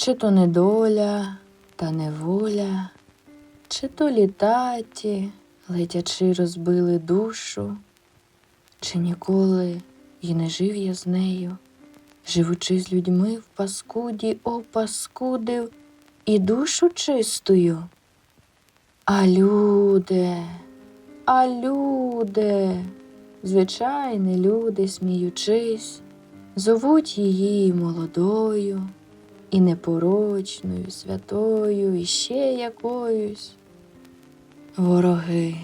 Чи то недоля, та неволя, чи то літаті, летячи розбили душу, чи ніколи й не жив я з нею, живучи з людьми в паскуді, о паскудив і душу чистою. А люди, а люди, звичайні люди, сміючись, зовуть її молодою і непорочною, святою, і ще якоюсь. Вороги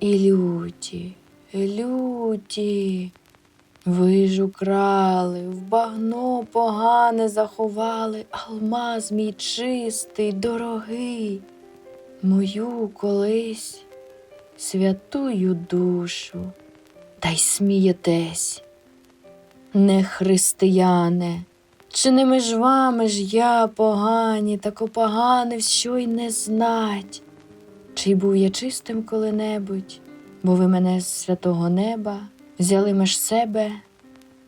і люті, люті, ви ж украли, в багно погане заховали, алмаз мій чистий, дорогий, мою колись святую душу, та й смієтесь, не християне. Чи не між вами ж я погані, так опоганив, що й не знать? Чи був я чистим коли-небудь, бо ви мене з святого неба взяли меж себе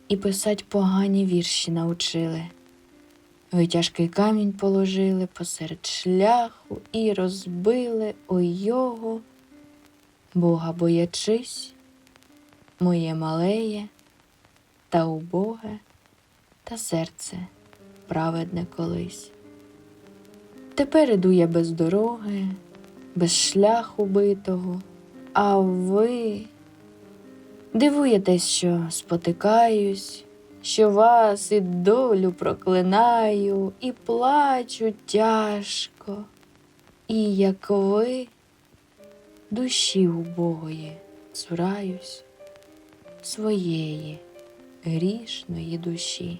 і писать погані вірші научили. Ви тяжкий камінь положили посеред шляху і розбили ой його, Бога боячись, моє малеє та убоге та серце праведне колись. Тепер іду я без дороги, без шляху битого, а ви дивуєтесь, що спотикаюсь, що вас і долю проклинаю, і плачу тяжко, і як ви душі убогої цураюсь своєї грішної душі.